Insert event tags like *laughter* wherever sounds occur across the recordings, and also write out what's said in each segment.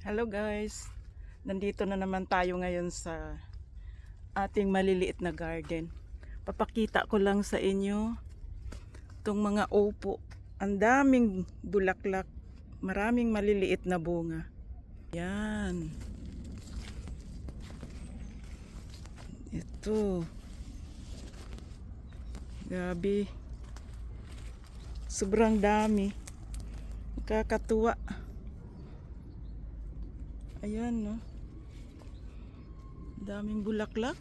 Hello guys. Nandito na naman tayo ngayon sa ating maliliit na garden. Papakita ko lang sa inyo itong mga opo. Ang daming bulaklak. Maraming maliliit na bunga. Yan. Ito. Gabi. Sobrang dami. Kakatuwa. Ayan, no? Daming bulaklak.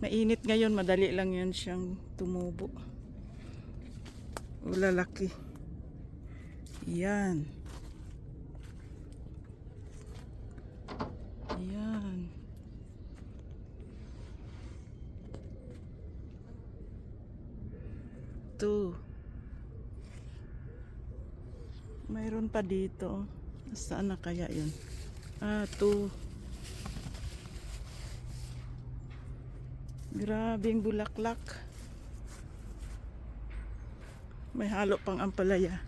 Mainit ngayon, madali lang yan siyang tumubo. O lalaki. Yan. Yan. Ito. Mayroon pa dito. Saan na kaya yun? Ah, to. Grabing bulaklak. May halo pang ampalaya.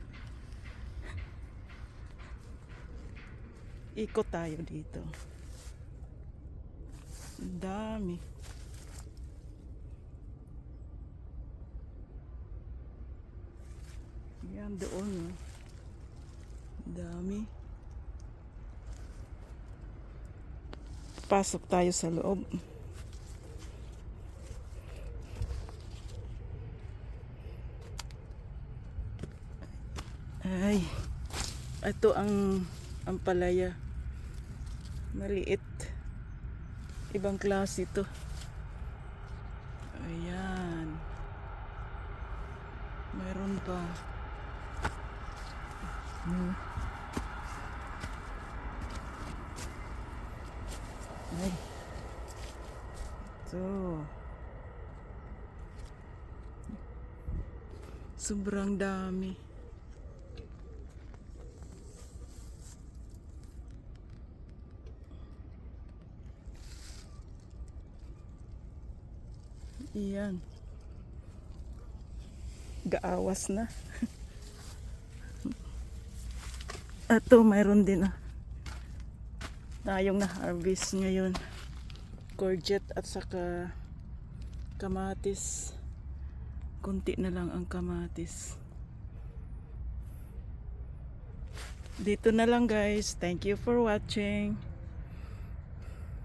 Ikot tayo dito. Dami. Yan doon. Oh. Dami. Pasok tayo sa loob. Ay. Ito ang ang palaya. Maliit. Ibang klase ito. Ayan. Mayroon pa. Hmm. Ay. Ito. Sobrang dami. Iyan. Gaawas na. *laughs* Ito, mayroon din ah. Tayong na-harvest ngayon. Courgette at saka kamatis. Kunti na lang ang kamatis. Dito na lang guys. Thank you for watching.